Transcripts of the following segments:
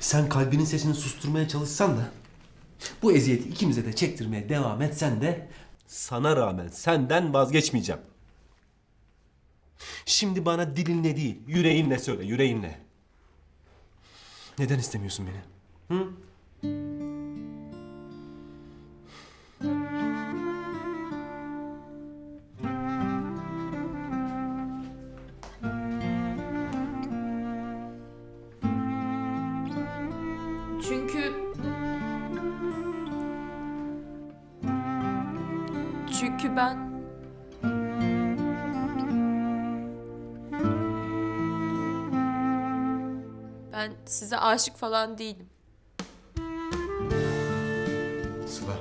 Sen kalbinin sesini susturmaya çalışsan da bu eziyeti ikimize de çektirmeye devam etsen de sana rağmen senden vazgeçmeyeceğim. Şimdi bana dilinle değil, yüreğinle söyle, yüreğinle. Neden istemiyorsun beni? Hı? Çünkü... Çünkü ben... Ben size aşık falan değilim. Sıla,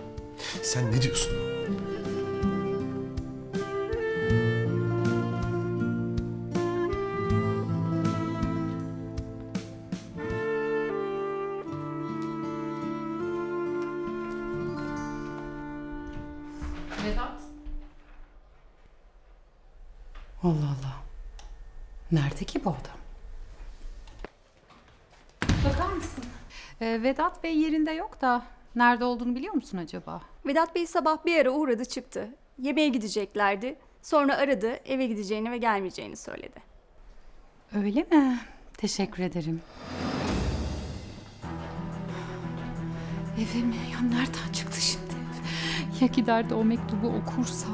sen ne diyorsun? Allah Allah. Nerede ki bu adam? Bakar mısın? Ee, Vedat Bey yerinde yok da nerede olduğunu biliyor musun acaba? Vedat Bey sabah bir ara uğradı çıktı. Yemeğe gideceklerdi. Sonra aradı eve gideceğini ve gelmeyeceğini söyledi. Öyle mi? Teşekkür ederim. Eve mi? Ya nereden çıktı şimdi? Ya gider de o mektubu okursa.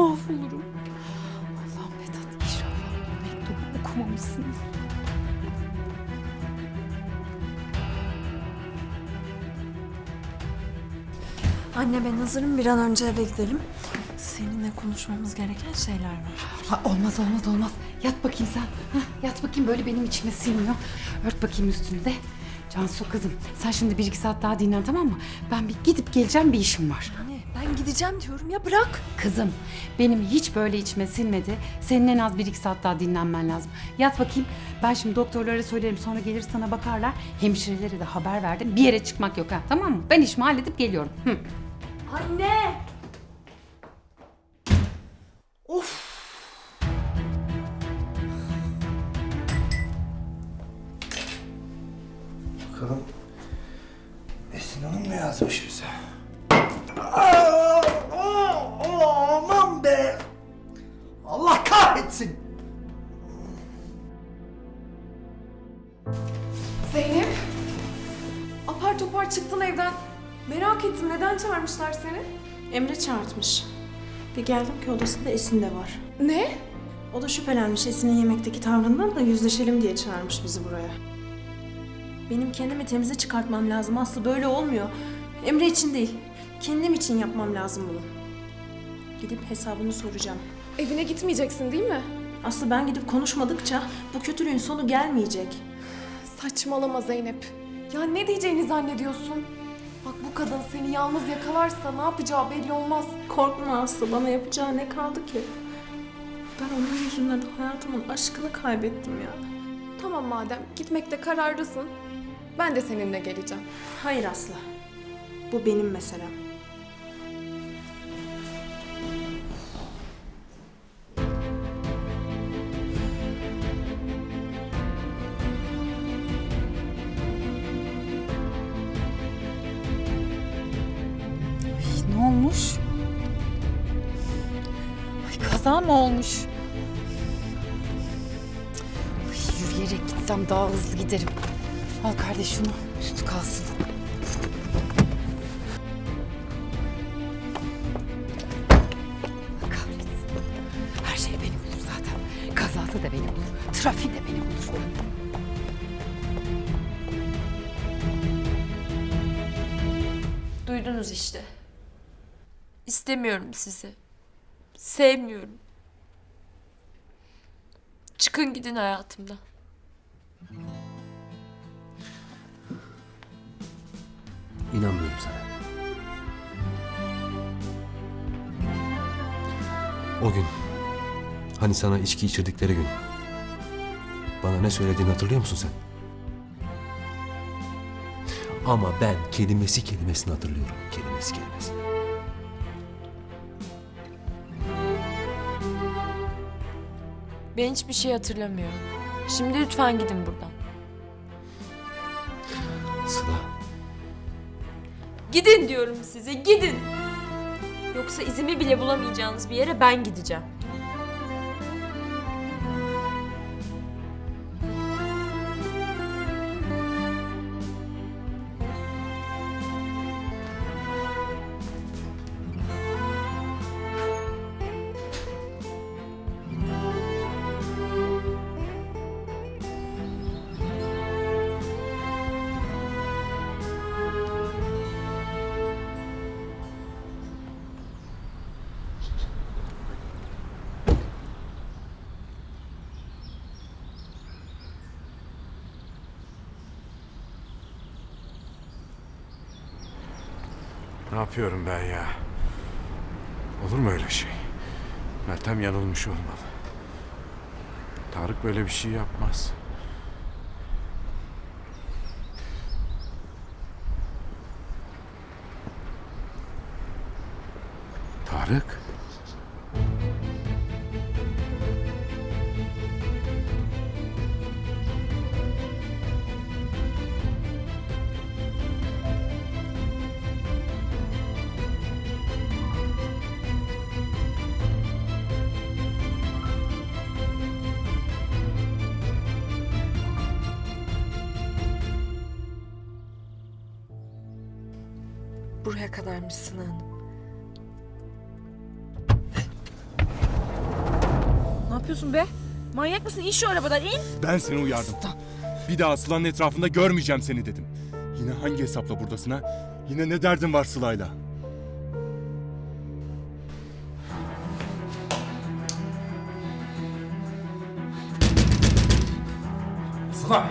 Mahvolurum. Allah'ım Vedat inşallah o mektubu okumamışsın. Anne ben hazırım bir an önce eve gidelim. Seninle konuşmamız gereken şeyler var. Ha, olmaz olmaz olmaz. Yat bakayım sen. Hah, yat bakayım böyle benim içime sinmiyor. Ört bakayım üstünü de. Cansu kızım sen şimdi bir iki saat daha dinlen tamam mı? Ben bir gidip geleceğim bir işim var. Ben gideceğim diyorum ya bırak. Kızım benim hiç böyle içime sinmedi. Senin en az bir iki saat daha dinlenmen lazım. Yat bakayım. Ben şimdi doktorlara söylerim sonra gelir sana bakarlar. Hemşirelere de haber verdim. Bir yere çıkmak yok ha tamam mı? Ben işimi halledip geliyorum. Hı. Anne. Kahretsin! Zeynep! Apar topar çıktın evden. Merak ettim neden çağırmışlar seni? Emre çağırtmış. Bir geldim ki odasında Esin de var. Ne? O da şüphelenmiş Esin'in yemekteki tavrından da yüzleşelim diye çağırmış bizi buraya. Benim kendimi temize çıkartmam lazım. Aslı böyle olmuyor. Emre için değil. Kendim için yapmam lazım bunu. Gidip hesabını soracağım. Evine gitmeyeceksin değil mi? Aslı ben gidip konuşmadıkça bu kötülüğün sonu gelmeyecek. Saçmalama Zeynep. Ya ne diyeceğini zannediyorsun? Bak bu kadın seni yalnız yakalarsa ne yapacağı belli olmaz. Korkma Aslı bana yapacağı ne kaldı ki? Ben onun yüzünden hayatımın aşkını kaybettim ya. Tamam madem gitmekte kararlısın. Ben de seninle geleceğim. Hayır Aslı. Bu benim meselem. Kaza mı olmuş? Ay, yürüyerek gitsem daha hızlı giderim. Al kardeş şunu. Üstü kalsın. Kahretsin. Her şey beni bulur zaten. Kazası da beni bulur. Trafik de beni bulur. Duydunuz işte. İstemiyorum sizi. Sevmiyorum. Çıkın gidin hayatımdan. İnanmıyorum sana. O gün, hani sana içki içirdikleri gün. Bana ne söylediğini hatırlıyor musun sen? Ama ben kelimesi kelimesini hatırlıyorum. Kelimesi kelimesini. Ben hiçbir şey hatırlamıyorum. Şimdi lütfen gidin buradan. Sıla. Gidin diyorum size, gidin. Yoksa izimi bile bulamayacağınız bir yere ben gideceğim. Ne yapıyorum ben ya? Olur mu öyle şey? Meltem yanılmış olmalı. Tarık böyle bir şey yapmaz. Tarık? Buraya kadarmış Sıla Hanım. Ne yapıyorsun be? Manyak mısın? İn şu arabadan in. Ben seni uyardım. Bir daha Sıla'nın etrafında görmeyeceğim seni dedim. Yine hangi hesapla buradasın ha? Yine ne derdin var Sıla'yla? Sıla!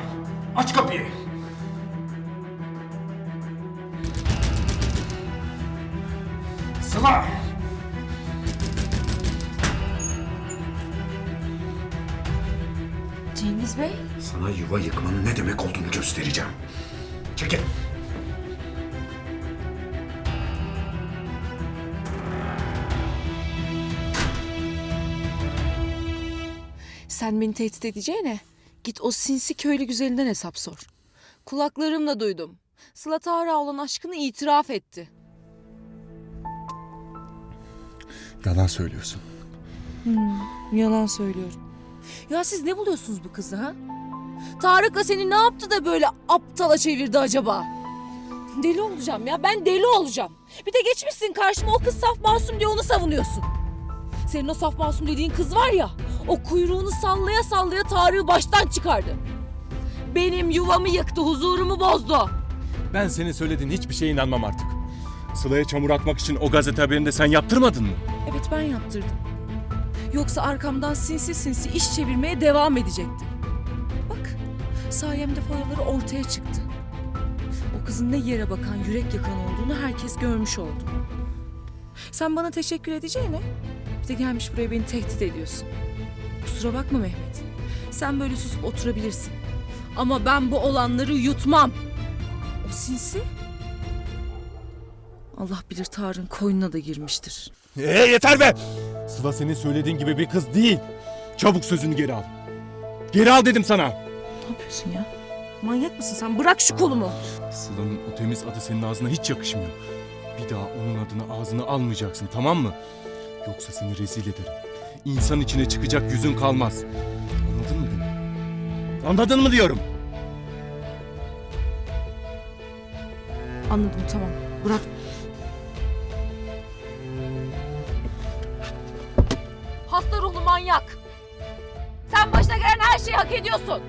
Aç kapıyı! Sıla! Cengiz Bey. Sana yuva yıkmanın ne demek olduğunu göstereceğim. Çekil! Sen beni tehdit edeceğine git o sinsi köylü güzelinden hesap sor. Kulaklarımla duydum. Sıla Tarık'a olan aşkını itiraf etti. Yalan söylüyorsun. Yalan söylüyorum. Ya siz ne buluyorsunuz bu kızı ha? Tarık'la seni ne yaptı da böyle aptala çevirdi acaba? Deli olacağım ya ben deli olacağım. Bir de geçmişsin karşıma o kız saf masum diye onu savunuyorsun. Senin o saf masum dediğin kız var ya o kuyruğunu sallaya sallaya Tarık'ı baştan çıkardı. Benim yuvamı yıktı, huzurumu bozdu. Ben senin söylediğin hiçbir şeye inanmam artık. Sıla'ya çamur atmak için o gazete haberini de sen yaptırmadın mı? Ben yaptırdım. Yoksa arkamdan sinsi sinsi iş çevirmeye devam edecekti. Bak sayemde foyaları ortaya çıktı. O kızın ne yere bakan yürek yakan olduğunu herkes görmüş oldu. Sen bana teşekkür edeceğine bir de gelmiş buraya beni tehdit ediyorsun. Kusura bakma Mehmet. Sen böyle susup oturabilirsin. Ama ben bu olanları yutmam. O sinsi Allah bilir Tarık'ın koynuna da girmiştir. Ee yeter be! Sıla senin söylediğin gibi bir kız değil. Çabuk sözünü geri al. Geri al dedim sana. Ne yapıyorsun ya? Manyak mısın sen? Bırak şu kolumu. Sıla'nın o temiz adı senin ağzına hiç yakışmıyor. Bir daha onun adını ağzına almayacaksın tamam mı? Yoksa seni rezil ederim. İnsan içine çıkacak yüzün kalmaz. Anladın mı beni? Anladın mı diyorum? Anladım tamam. Bırak. Hasta ruhlu manyak. Sen başına gelen her şeyi hak ediyorsun.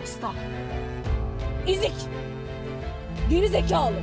Hasta. İzik. Geri zekalı.